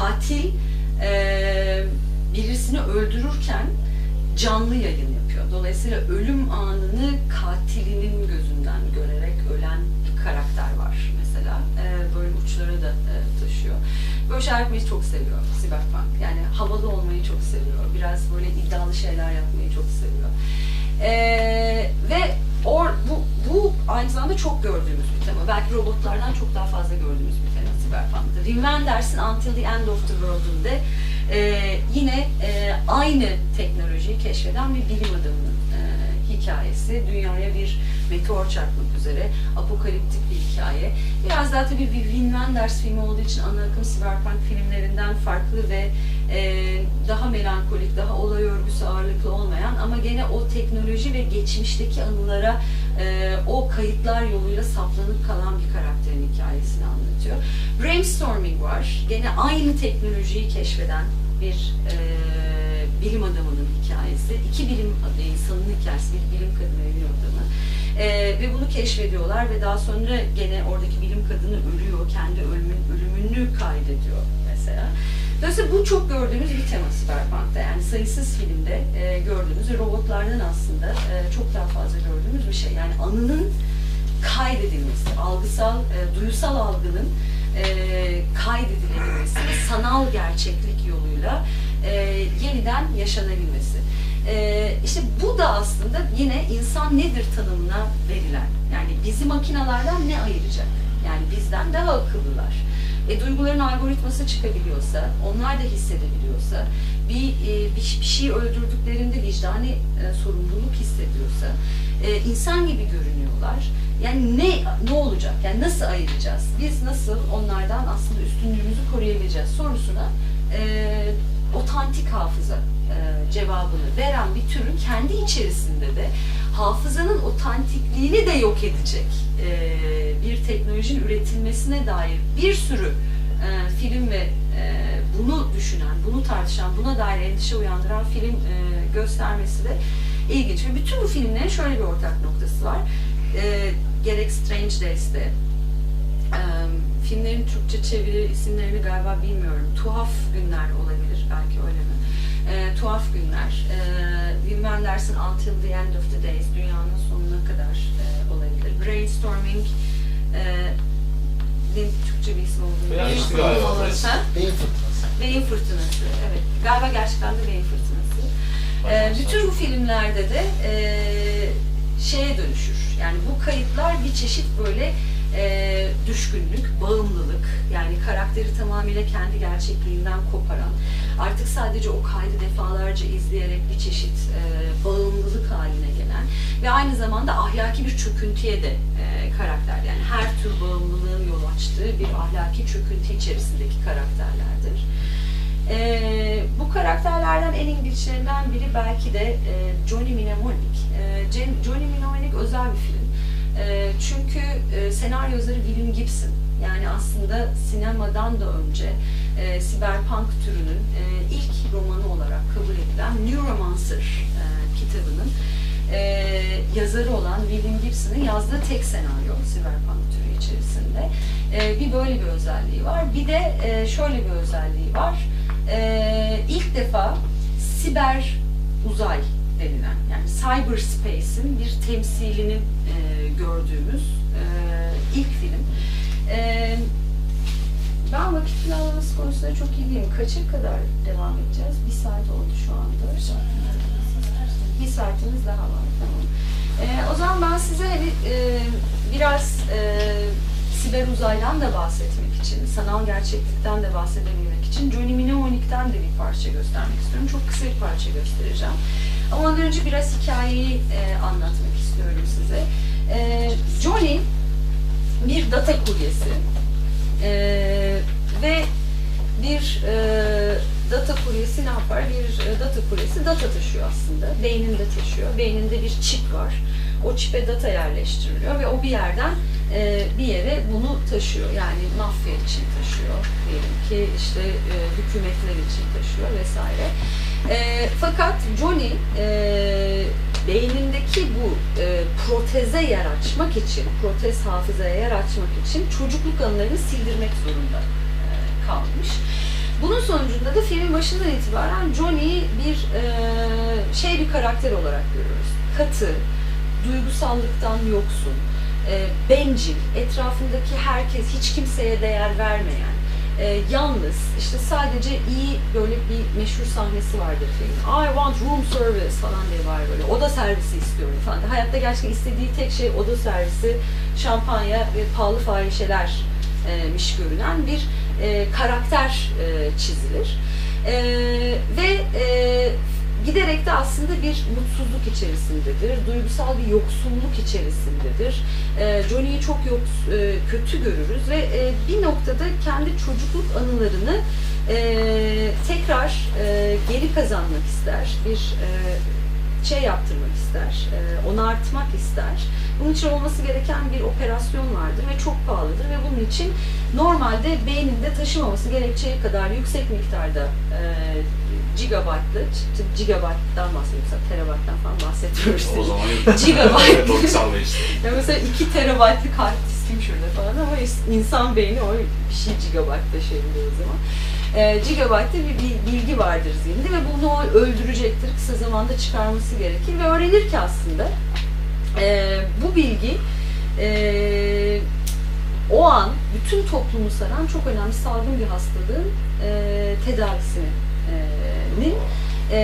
katil e, birisini öldürürken canlı yayın yapıyor. Dolayısıyla ölüm anını katilinin gözünden görerek ölen bir karakter var mesela. E, böyle uçlara da e, taşıyor. Böyle şeyler yapmayı çok seviyor Cyberpunk. Yani havalı olmayı çok seviyor. Biraz böyle iddialı şeyler yapmayı çok seviyor. E, ve or, bu, bu aynı zamanda çok gördüğümüz bir tema. Belki robotlardan çok daha fazla gördüğümüz bir tema Cyberpunk'ta. Wim Wenders'in Until the End of the World'ünde e, yine e, aynı teknolojiyi keşfeden bir bilim adamının e, hikayesi. Dünyaya bir meteor çarpmak üzere apokaliptik bir hikaye. Biraz daha tabii bir Wim Wenders filmi olduğu için ana akım cyberpunk filmlerinden farklı ve e, daha melankolik, daha olay örgüsü ağırlıklı olmayan ama gene o teknoloji ve geçmişteki anılara e, o kayıtlar yoluyla saplanıp kalan bir karakterin hikayesini anlatıyor. Brainstorming var. Gene aynı teknolojiyi keşfeden bir e, bilim adamının hikayesi. İki bilim insanın hikayesi, bir bilim kadını ve bilim adamı. E, ve bunu keşfediyorlar ve daha sonra gene oradaki bilim kadını ölüyor, kendi ölümün, ölümünü kaydediyor mesela. Dolayısıyla bu çok gördüğümüz bir tema Cyberpunk'ta. Yani sayısız filmde e, gördüğümüz robotlardan aslında e, çok daha fazla gördüğümüz bir şey. Yani anının kaydedilmesi, algısal, e, duyusal algının e, kaydedilebilmesi sanal gerçeklik yoluyla e, yeniden yaşanabilmesi. E, işte bu da aslında yine insan nedir tanımına verilen. Yani bizi makinalardan ne ayıracak? Yani bizden daha akıllılar. E, duyguların algoritması çıkabiliyorsa, onlar da hissedebiliyorsa, bir, e, bir, bir şey öldürdüklerinde vicdani e, sorumluluk hissediyorsa, e, insan gibi görünüyorlar. Yani ne ne olacak? Yani nasıl ayıracağız? Biz nasıl onlardan aslında üstünlüğümüzü koruyabileceğiz sorusuna e, otantik hafıza e, cevabını veren bir türün kendi içerisinde de hafızanın otantikliğini de yok edecek e, bir teknolojinin üretilmesine dair bir sürü e, film ve bunu düşünen, bunu tartışan, buna dair endişe uyandıran film göstermesi de ilginç. Ve bütün bu filmlerin şöyle bir ortak noktası var. E, gerek Strange Days'te, e, filmlerin Türkçe çeviri isimlerini galiba bilmiyorum. Tuhaf Günler olabilir, belki öyle mi? E, tuhaf Günler, e, Wim Wenders'in Until the End of the Days, Dünyanın Sonuna Kadar e, olabilir. Brainstorming, e, benim Türkçe bir isim olduğunu Beyin? Beyin fırtınası. Beyin Fırtınası, evet. Galiba gerçekten de Beyin Fırtınası. Ee, bütün bu filmlerde de e, şeye dönüşür. Yani bu kayıtlar bir çeşit böyle e, düşkünlük, bağımlılık, yani karakteri tamamıyla kendi gerçekliğinden koparan, artık sadece o kaydı defalarca izleyerek bir çeşit e, bağımlılık haline gelen ve aynı zamanda ahlaki bir çöküntüye de e, karakter. Yani her tür bağımlılığın yol açtığı bir ahlaki çöküntü içerisindeki karakterlerdir. Ee, bu karakterlerden en ilginçlerinden biri belki de e, Johnny Mnemonic. Johnny Mnemonic özel bir film. E, çünkü e, senaryo yazarı William Gibson. Yani aslında sinemadan da önce e, siberpunk türünün e, ilk romanı olarak kabul edilen Neuromancer e, kitabının e, yazarı olan William Gibson'ın yazdığı tek senaryo siberpunk türü içerisinde. E, bir böyle bir özelliği var. Bir de e, şöyle bir özelliği var. E, ilk defa siber uzay denilen yani cyberspace'in bir temsilini e, gördüğümüz e, ilk film. E, ben vakit planlaması konusunda çok iyi değilim. Kaça kadar devam edeceğiz? Bir saat oldu şu anda. Bir saatimiz daha var. Tamam. E, o zaman ben size hani e, biraz e, siber uzaydan da bahsetmek için, sanal gerçeklikten de bahsedebilmek için Johnny Mnemonic'ten de bir parça göstermek istiyorum. Çok kısa bir parça göstereceğim. Ama ondan önce biraz hikayeyi e, anlatmak istiyorum size. E, Johnny bir data kuryesi E, ve bir e, data kuryesi ne yapar? Bir e, data kuryesi data taşıyor aslında. Beyninde taşıyor. Beyninde bir çip var. O çipe data yerleştiriliyor ve o bir yerden e, bir yere bunu taşıyor. Yani mafya için taşıyor diyelim ki işte e, hükümetler için taşıyor vesaire. E, fakat Johnny e, beynindeki bu e, proteze yer açmak için, protez hafızaya yer açmak için çocukluk anılarını sildirmek zorunda e, kalmış. Bunun sonucunda da filmin başından itibaren Johnny'yi bir e, şey bir karakter olarak görüyoruz. Katı, duygusallıktan yoksun, e, bencil, etrafındaki herkes hiç kimseye değer vermeyen, e, yalnız, işte sadece iyi böyle bir meşhur sahnesi vardır filmin. I want room service falan diye var böyle. Oda servisi istiyorum falan. Hayatta gerçekten istediği tek şey oda servisi, şampanya ve pahalı fahişelermiş görünen bir e, karakter e, çizilir. E, ve e, giderek de aslında bir mutsuzluk içerisindedir, duygusal bir yoksunluk içerisindedir. E, Johnny'yi çok yoks, e, kötü görürüz ve e, bir noktada kendi çocukluk anılarını e, tekrar geri kazanmak ister, bir şey yaptırmak ister, onartmak ister. Bunun için olması gereken bir operasyon vardır ve çok pahalıdır ve bunun için normalde beyninde taşımaması gerekeceği kadar yüksek miktarda gigabaytlı, gigabayttan bahsediyorsak terabayttan falan bahsetmiyoruz. O zaman Gigabyte. 95'te. Ya mesela 2 terabaytlık hard diskim şurada falan ama insan beyni o bir şey gigabayt taşıyabilir o zaman. E, gigabayt'ta bir, bilgi vardır zihninde ve bunu o öldürecektir. Kısa zamanda çıkarması gerekir ve öğrenir ki aslında e, bu bilgi e, o an bütün toplumu saran çok önemli salgın bir hastalığın e, tedavisini e, e,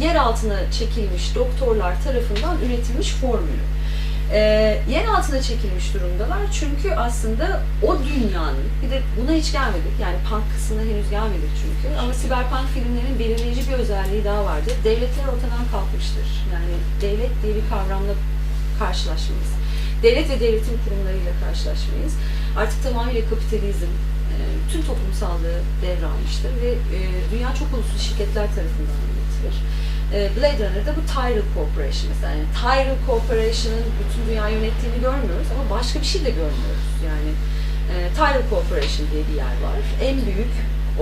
yer altına çekilmiş doktorlar tarafından üretilmiş formülü. E, yer altına çekilmiş durumdalar çünkü aslında o dünyanın, bir de buna hiç gelmedik yani punk kısmına henüz gelmedik çünkü ama siberpunk filmlerin belirleyici bir özelliği daha vardır. Devletler ortadan kalkmıştır. Yani devlet diye bir kavramla karşılaşmayız. Devlet ve devletin kurumlarıyla karşılaşmayız. Artık tamamıyla kapitalizm, tüm toplumsallığı devralmıştır ve e, dünya çok uluslu şirketler tarafından yönetilir. E, Blade Runner'da bu Tyrell Corporation mesela. Yani Tyrell Corporation'ın bütün dünya yönettiğini görmüyoruz ama başka bir şey de görmüyoruz. Yani e, Tyrell Corporation diye bir yer var. En büyük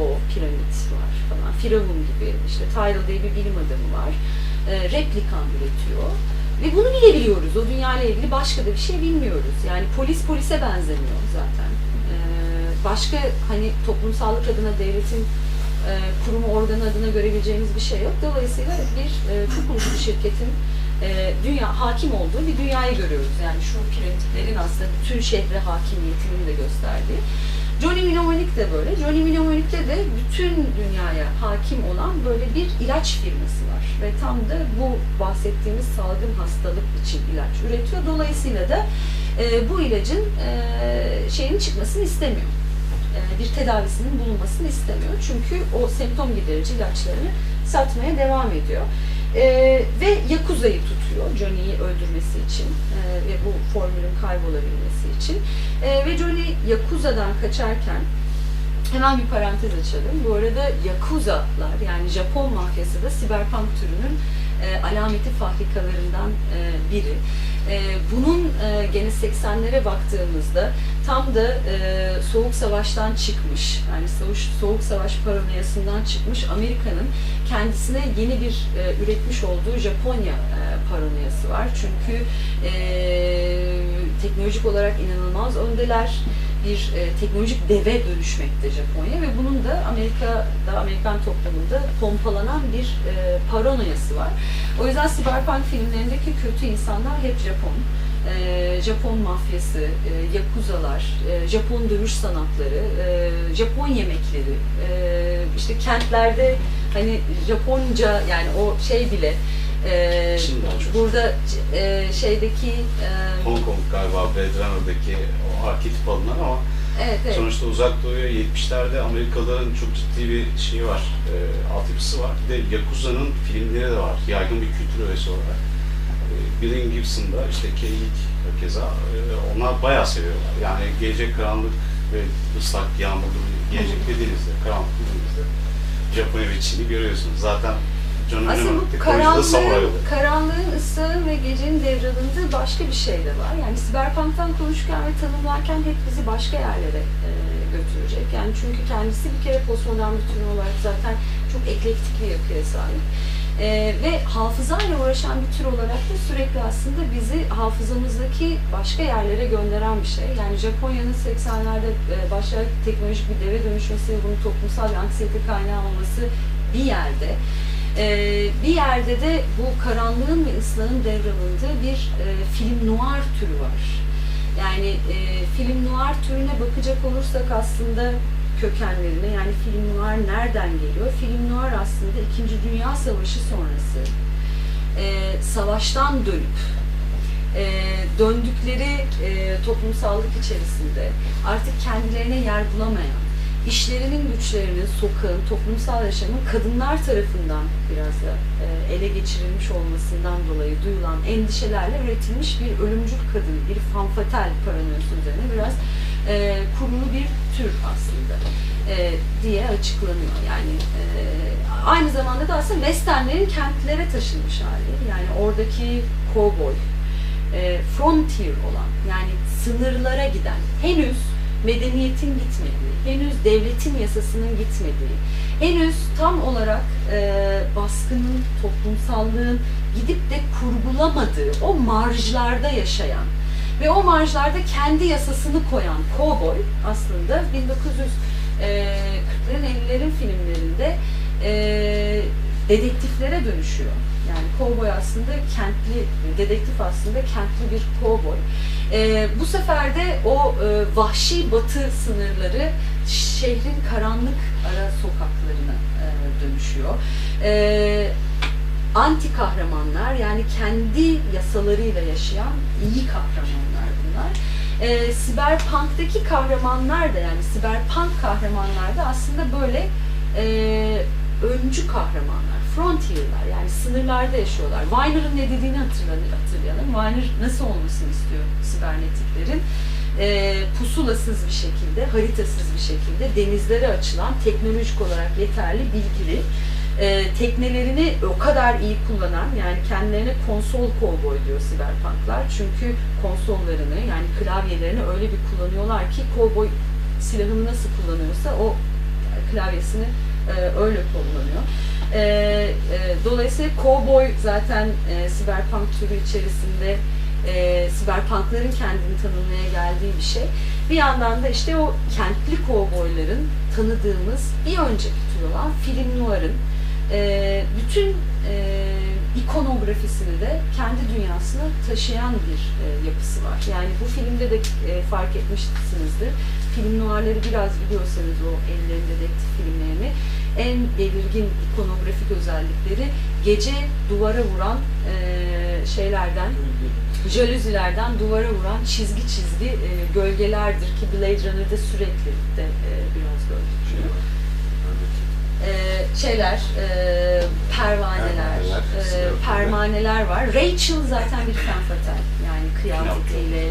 o piramit var falan. Firavun gibi. İşte Tyrell diye bir bilim adamı var. E, replikan üretiyor. Ve bunu bilebiliyoruz. O dünya ile ilgili başka da bir şey bilmiyoruz. Yani polis polise benzemiyor zaten. Başka hani toplumsallık adına devletin e, kurumu organı adına görebileceğimiz bir şey yok. Dolayısıyla bir e, çok uluslu şirketin e, dünya hakim olduğu bir dünyayı görüyoruz. Yani şu piramitlerin aslında bütün şehre hakimiyetinin de gösterdiği. Johnny Mnemonic de böyle. Johnny Mnemonic'te de bütün dünyaya hakim olan böyle bir ilaç firması var. Ve tam da bu bahsettiğimiz salgın hastalık için ilaç üretiyor. Dolayısıyla da e, bu ilacın e, şeyin çıkmasını istemiyor. Bir tedavisinin bulunmasını istemiyor. Çünkü o semptom giderici ilaçlarını satmaya devam ediyor. Ee, ve Yakuza'yı tutuyor Johnny'yi öldürmesi için e, ve bu formülün kaybolabilmesi için. E, ve Johnny Yakuza'dan kaçarken hemen bir parantez açalım. Bu arada Yakuza'lar yani Japon mafyası da siberpunk türünün e, alameti fabrikalarından e, biri. E, bunun e, gene 80'lere baktığımızda tam da e, Soğuk Savaş'tan çıkmış, yani soğuk, soğuk Savaş paranoyasından çıkmış Amerika'nın kendisine yeni bir üretmiş olduğu Japonya paranoyası var. Çünkü teknolojik olarak inanılmaz öndeler bir e, teknolojik deve dönüşmekte Japonya ve bunun da Amerika'da, Amerikan toplumunda pompalanan bir e, paranoyası var. O yüzden siberpunk filmlerindeki kötü insanlar hep Japon. E, Japon mafyası, e, yakuzalar, e, Japon dövüş sanatları, e, Japon yemekleri, e, işte kentlerde hani Japonca yani o şey bile e, burada e, şeydeki e, Hong Kong galiba Blade Runner'daki o arketip alınan ama evet, evet. sonuçta uzak doğuya 70'lerde Amerikalıların çok ciddi bir şeyi var, e, altyapısı var. Bir de Yakuza'nın filmleri de var, yaygın bir kültür öğesi olarak. E, Billy Gibson'da, işte Keyik keza, e, onlar bayağı seviyorlar. Yani gelecek karanlık ve ıslak yağmurlu bir gelecek dediğinizde, karanlık dediğinizde Japonya ve Çin'i görüyorsunuz. Zaten John Aslında bu karanlığın, karanlığın, ıslahın ve gecenin devralındığı başka bir şey de var. Yani siberpunk'tan konuşurken ve tanımlarken hep bizi başka yerlere e, götürecek. Yani çünkü kendisi bir kere postmodern bir tür olarak zaten çok eklektik bir yapıya sahip. Ee, ve hafızayla uğraşan bir tür olarak da sürekli aslında bizi hafızamızdaki başka yerlere gönderen bir şey. Yani Japonya'nın 80'lerde e, başlayarak teknolojik bir deve dönüşmesi ve bunun toplumsal bir anksiyete kaynağı olması bir yerde. Ee, bir yerde de bu karanlığın ve ıslahın devralındığı bir e, film noir türü var. Yani e, film noir türüne bakacak olursak aslında kökenlerine yani film noir nereden geliyor? Film noir aslında 2. Dünya Savaşı sonrası e, savaştan dönüp e, döndükleri e, toplumsallık içerisinde artık kendilerine yer bulamayan, işlerinin, güçlerinin, sokağın, toplumsal yaşamın kadınlar tarafından biraz da e, ele geçirilmiş olmasından dolayı duyulan endişelerle üretilmiş bir ölümcül kadın, bir fanfatel paranoyası üzerine biraz e, kurulu bir tür aslında e, diye açıklanıyor. Yani e, aynı zamanda da aslında westernlerin kentlere taşınmış hali. Yani oradaki cowboy, e, frontier olan yani sınırlara giden henüz medeniyetin gitmediği, henüz devletin yasasının gitmediği, henüz tam olarak e, baskının, toplumsallığın gidip de kurgulamadığı o marjlarda yaşayan ve o marjlarda kendi yasasını koyan cowboy aslında 1940'ların 50'lerin filmlerinde e, dedektiflere dönüşüyor. Yani kovboy aslında kentli, dedektif aslında kentli bir kovboy. Ee, bu sefer de o e, vahşi batı sınırları şehrin karanlık ara sokaklarına e, dönüşüyor. Ee, anti kahramanlar yani kendi yasalarıyla yaşayan iyi kahramanlar bunlar. Ee, Siberpunk'taki kahramanlar da yani Siberpunk kahramanlar da aslında böyle e, öncü kahramanlar, frontier'lar yani sınırlarda yaşıyorlar. Weiner'ın ne dediğini hatırlayalım. Weiner nasıl olmasını istiyor sibernetiklerin? E, pusulasız bir şekilde, haritasız bir şekilde denizlere açılan, teknolojik olarak yeterli, bilgili, e, teknelerini o kadar iyi kullanan, yani kendilerine konsol kovboy diyor siberpunklar. Çünkü konsollarını yani klavyelerini öyle bir kullanıyorlar ki kovboy silahını nasıl kullanıyorsa o klavyesini e, öyle kullanıyor. E, e, dolayısıyla cowboy zaten e, siberpunk türü içerisinde e, siberpunkların kendini tanımlamaya geldiği bir şey. Bir yandan da işte o kentli kovboyların tanıdığımız bir önceki tür olan film noir'ın e, bütün e, ikonografisini de kendi dünyasına taşıyan bir e, yapısı var. Yani bu filmde de e, fark etmişsinizdir. Film noirleri biraz biliyorsanız o ellerinde dedektif filmlerini en belirgin ikonografik özellikleri gece duvara vuran e, şeylerden, jalüzilerden duvara vuran çizgi çizgi e, gölgelerdir ki Blade Runner'da sürekli de e, biraz gördük. E, şeyler, e, pervaneler, Pervaneler, e, permaneler var. Rachel zaten bir femme. Yani kıyafetiyle,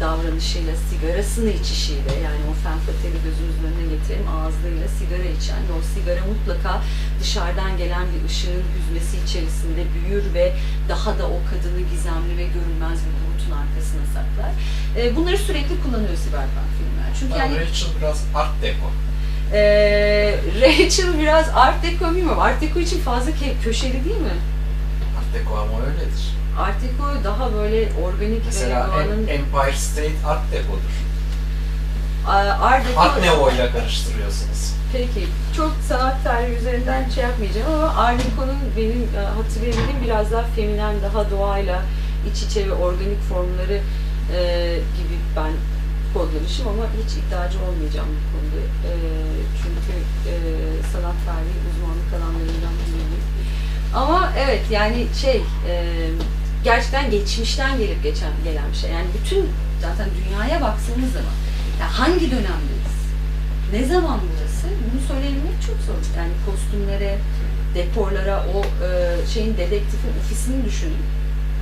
davranışıyla, sigarasını içişiyle yani o femme fatale'i gözümüzün önüne getirelim ağızlarıyla sigara içen ve o sigara mutlaka dışarıdan gelen bir ışığın hüzmesi içerisinde büyür ve daha da o kadını gizemli ve görünmez bir bulutun arkasına saklar. E, bunları sürekli kullanıyor siberpunk filmler. Çünkü yani Rachel biraz art deco. E, Rachel biraz art deco bilmiyorum. Art deco için fazla köşeli değil mi? Art deco ama öyledir. Art deco daha böyle organik Mesela ve doğanın... Em- Empire State art deco'dur. Art deco... Art Nouveau ile karıştırıyorsunuz. Peki, çok sanat tarihi üzerinden şey yapmayacağım ama Art Deco'nun benim e, hatırlayabildiğim biraz daha feminen, daha doğayla iç içe ve organik formları e, kodlamışım ama hiç iddiacı olmayacağım bu konuda. E, çünkü e, sanat tarihi uzmanlık alanlarından değilim. Ama evet yani şey, e, gerçekten geçmişten gelip geçen gelen bir şey. Yani bütün zaten dünyaya baktığınız zaman ya hangi dönemdeyiz? Ne zaman burası? Bunu söyleyebilmek çok zor. Yani kostümlere, dekorlara, o e, şeyin dedektifin ofisini düşünün.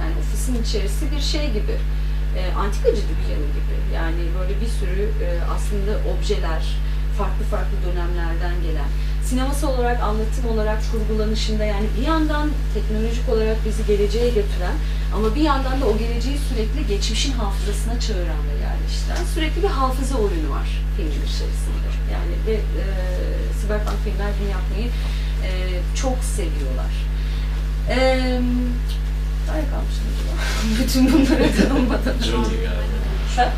Yani ofisin içerisi bir şey gibi. E, antikacı dükkanı gibi. Yani böyle bir sürü e, aslında objeler, farklı farklı dönemlerden gelen. Sinemasal olarak, anlatım olarak kurgulanışında yani bir yandan teknolojik olarak bizi geleceğe götüren ama bir yandan da o geleceği sürekli geçmişin hafızasına çağıran ve yerleştiren sürekli bir hafıza oyunu var filmin içerisinde. Yani ve e, Cyberpunk filmler bunu yapmayı e, çok seviyorlar. E, Nereye kalmışım acaba? Bütün bunlara tanımadan. Johnny yani.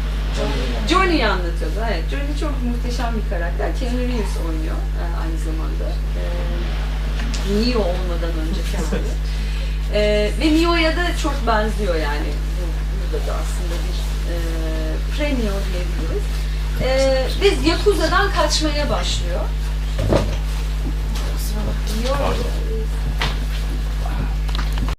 Johnny'yi anlatıyordu. Evet, Johnny çok muhteşem bir karakter. Keanu Reeves oynuyor e, aynı zamanda. E, Neo olmadan önce kendini. ee, ve Neo'ya da çok benziyor yani. bu Burada da aslında bir e, premio diyebiliriz. Ee, biz Yakuza'dan kaçmaya başlıyor. Kusura bakmayın.